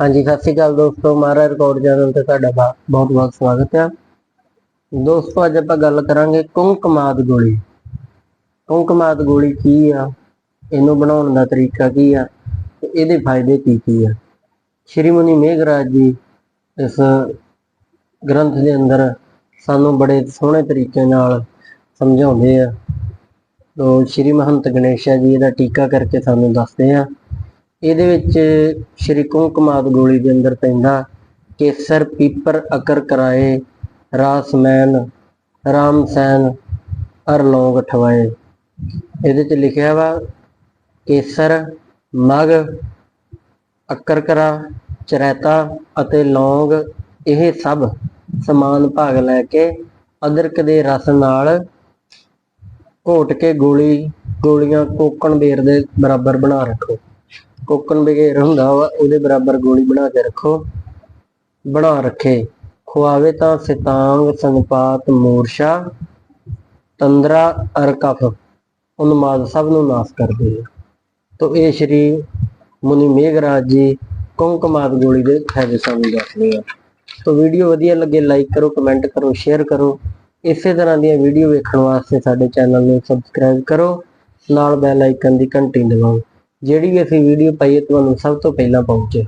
ਹਾਂਜੀ, ਸਤਿ ਸ਼੍ਰੀ ਅਕਾਲ ਦੋਸਤੋ, ਮਾਰਾ ਰਿਕਾਰਡ ਚੈਨਲ ਤੇ ਤੁਹਾਡਾ ਬਾ- ਬਹੁਤ ਬਹੁਤ ਸਵਾਗਤ ਹੈ। ਦੋਸਤੋ, ਅੱਜ ਆਪਾਂ ਗੱਲ ਕਰਾਂਗੇ ਕੁੰਕਮਾਦ ਗੋਲੀ। ਕੁੰਕਮਾਦ ਗੋਲੀ ਕੀ ਆ? ਇਹਨੂੰ ਬਣਾਉਣ ਦਾ ਤਰੀਕਾ ਕੀ ਆ? ਤੇ ਇਹਦੇ ਫਾਇਦੇ ਕੀ ਕੀ ਆ? ਸ਼੍ਰੀ ਮੁਨੀ ਮੇਘਰਾਜ ਜੀ ਇਸ ਗ੍ਰੰਥ ਦੇ ਅੰਦਰ ਸਾਨੂੰ ਬੜੇ ਸੋਹਣੇ ਤਰੀਕੇ ਨਾਲ ਸਮਝਾਉਂਦੇ ਆ। ਤੋ ਸ਼੍ਰੀ ਮਹੰਤ ਗਣੇਸ਼ਾ ਜੀ ਇਹਦਾ ਟੀਕਾ ਕਰਕੇ ਸਾਨੂੰ ਦੱਸਦੇ ਆ। ਇਹਦੇ ਵਿੱਚ ਸ਼੍ਰੀ ਕੁੰਕਮਾਦ ਗੋਲੀ ਦੇ ਅੰਦਰ ਪੈਂਦਾ, ਕੇਸਰ, ਪੀਪਰ, ਅਕਰ ਕਰਾਏ, ਰਾਸਮੈਨ, ਰਾਮਸੈਨ ਅਰ ਲੌਂਗ ਠਵਾਏ। ਇਹਦੇ ਚ ਲਿਖਿਆ ਵਾ, ਕੇਸਰ, ਮਗ, ਅਕਰ ਕਰਾ, ਚਰੈਤਾ ਅਤੇ ਲੌਂਗ, ਇਹ ਸਭ ਸਮਾਨ ਭਾਗ ਲੈ ਕੇ ਅਦਰਕ ਦੇ ਰਸ ਨਾਲ ਘੋਟ ਕੇ ਗੋਲੀ, ਗੋਲੀਆਂ ਕੋਕਣ ਬੇਰ ਦੇ ਬਰਾਬਰ ਬਣਾ ਰੱਖੋ। ਕੋਕਣ ਬੇਰ ਹੁੰਦਾ ਵਾ, ਉਹਦੇ ਬਰਾਬਰ ਗੋਲੀ ਬਣਾ ਕੇ ਰੱਖੋ। ਬਣਾ ਰੱਖੇ। ਖੁਆਵੇ ਤਾਂ ਸਿਤਾਂਗ ਸੰਪਾਤ ਮੋਰਸ਼ਾ ਤੰਦਰਾ ਅਰਕਫ ਉਨਮਾਦ ਸਭ ਨੂੰ ਨਾਸ ਕਰਦੇ ਆ। ਤੋ ਇਹ ਸ਼੍ਰੀ ਮੁਨੀ ਮੇਘਰਾਜ ਜੀ ਕੁੰਕਮਾਦ ਗੋਲੀ ਦੇ ਫਾਇਦੇ ਸਾਨੂੰ ਦੱਸਦੇ ਆ। ਤੋ ਵੀਡੀਓ ਵਧੀਆ ਲੱਗੇ ਲਾਈਕ ਕਰੋ ਕਮੈਂਟ ਕਰੋ ਸ਼ੇਅਰ ਕਰੋ। ਇਸੇ ਤਰ੍ਹਾਂ ਦੀਆਂ ਵੀਡੀਓ ਵੇਖਣ ਵਾਸਤੇ ਸਾਡੇ ਚੈਨਲ ਨੂੰ ਸਬਸਕ੍ਰਾਈਬ ਕਰੋ। ਨਾਲ ਬੈਲ ਆਈਕਨ ਦੀ ਘੰਟੀ ਦਬਾਓ। ਜਿਹੜੀ ਵੀ ਅਸੀਂ ਵੀਡੀਓ ਪਾਈਏ ਤੁਹਾਨੂੰ ਸਭ ਤੋਂ ਪਹਿਲਾਂ ਪਹੁੰਚੇ।